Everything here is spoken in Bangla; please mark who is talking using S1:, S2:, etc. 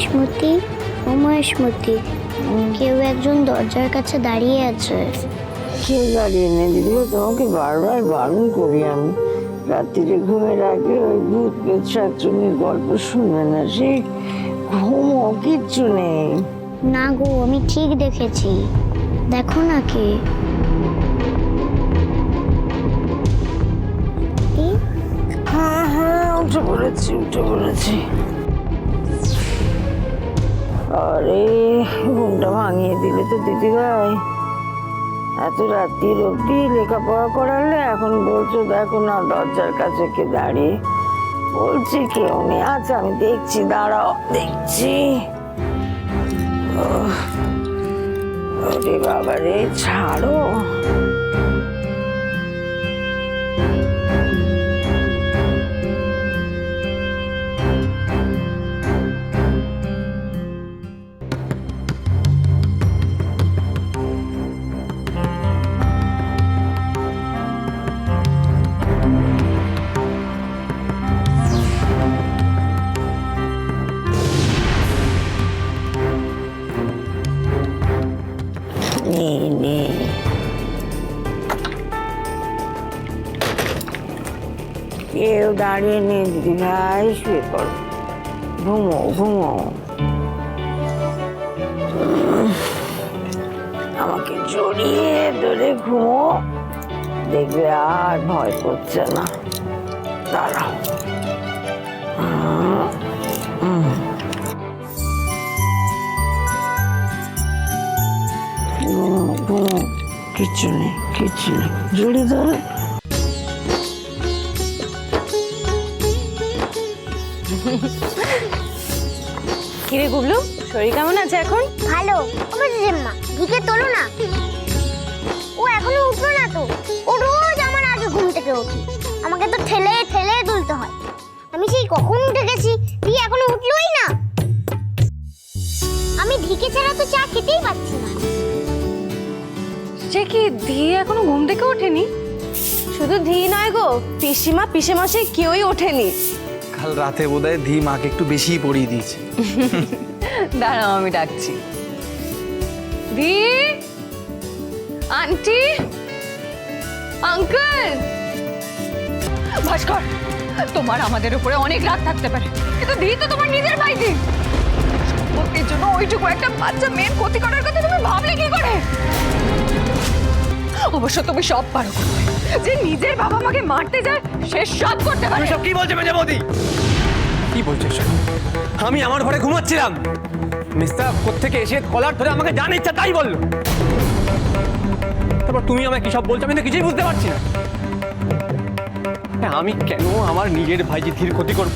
S1: মহেশমতি ও মহেশমতি কেউ একজন দরজার কাছে দাঁড়িয়ে আছে।
S2: কে দাঁড়িয়ে নেই দিদিকে তোমাকে বারবার বারণ করি আমি। রাত্রিরে ঘুমের আগে ওই ভূত পেট শাকচুনির গল্প শুনবে না সে। ঘুমও কিচ্ছু নেই।
S1: না গো আমি ঠিক দেখেছি। দেখো না কে।
S2: হ্যাঁ হ্যাঁ উঠে পড়েছি উঠে পড়েছি। আরে, ঘুমটা ভাঙিয়ে দিলে তো দিদিভাই এত রাত্রির অব্দি লেখাপড়া করালে এখন বলছো দেখো না, দরজার কাছে কে দাঁড়িয়ে বলছি কেউ নেই। আচ্ছা আমি দেখছি, দাঁড়াও, দেখছি। ওরে বাবা রে ছাড়ো। কেউ দাঁড়িয়ে নেই ভাই, শুয়ে পড়ো। ঘুমো ঘুমো। আমাকে জড়িয়ে ধরে ঘুমো। দেখবে আর ভয় করছে না। দাঁড়াও। কিচ্ছু নেই কিচ্ছু নেই। জড়িয়ে ধরে।
S3: কিরে গুবলু শরীর কেমন আছে এখন?
S1: ভালো। আমার জেম্মা ঢিকে তোলো না। ও এখনও উঠল না তো। ও রোজ আমার আগে ঘুম থেকে ওঠে। আমাকে তো ঠেলে ঠেলে তুলতে হয়। আমি সেই কখন উঠে গেছি তুই এখনও উঠলোই না। আমি ঢিকে ছাড়া তো চা খেতেই পাচ্ছি না।
S3: সে কি ধি এখনও ঘুম থেকে ওঠেনি? শুধু ধি নয় গো পিসিমা পিসেমাসে কেউই ওঠেনি।
S4: কাল রাতে বোধহয় ধি মাকে একটু বেশিই পড়িয়ে দিয়েছে।
S3: দাঁড়াও, আমি ডাকছি। ধি? আন্টি? আঙ্কেল? ভাস্কর, তোমার আমাদের উপরে অনেক রাগ থাকতে পারে। কিন্তু ধি তো তোমার নিজের ভাই দি সম্পত্তির জন্য ওইটুকু একটা বাচ্চা মেয়ের ক্ষতি করার কথা তুমি ভাবলে কি করে? অবশ্য তুমি সব পারো করতে। যে নিজের বাবা মাকে মারতে যায় সে সব করতে পারে।
S5: সব কি বলছে মেজে মোদি কি বলছে আমি আমার ঘরে ঘুমাচ্ছিলাম। মিস্টার কোত্থেকে এসে কলার ধরে আমাকে জান ইচ্ছা তাই বলল। তারপর তুমি আমায় কি সব বলছো আমি তো কিছুই বুঝতে পারছি না। হ্যাঁ, আমি কেন আমার নিজের ভাইজি ধীর ক্ষতি করব?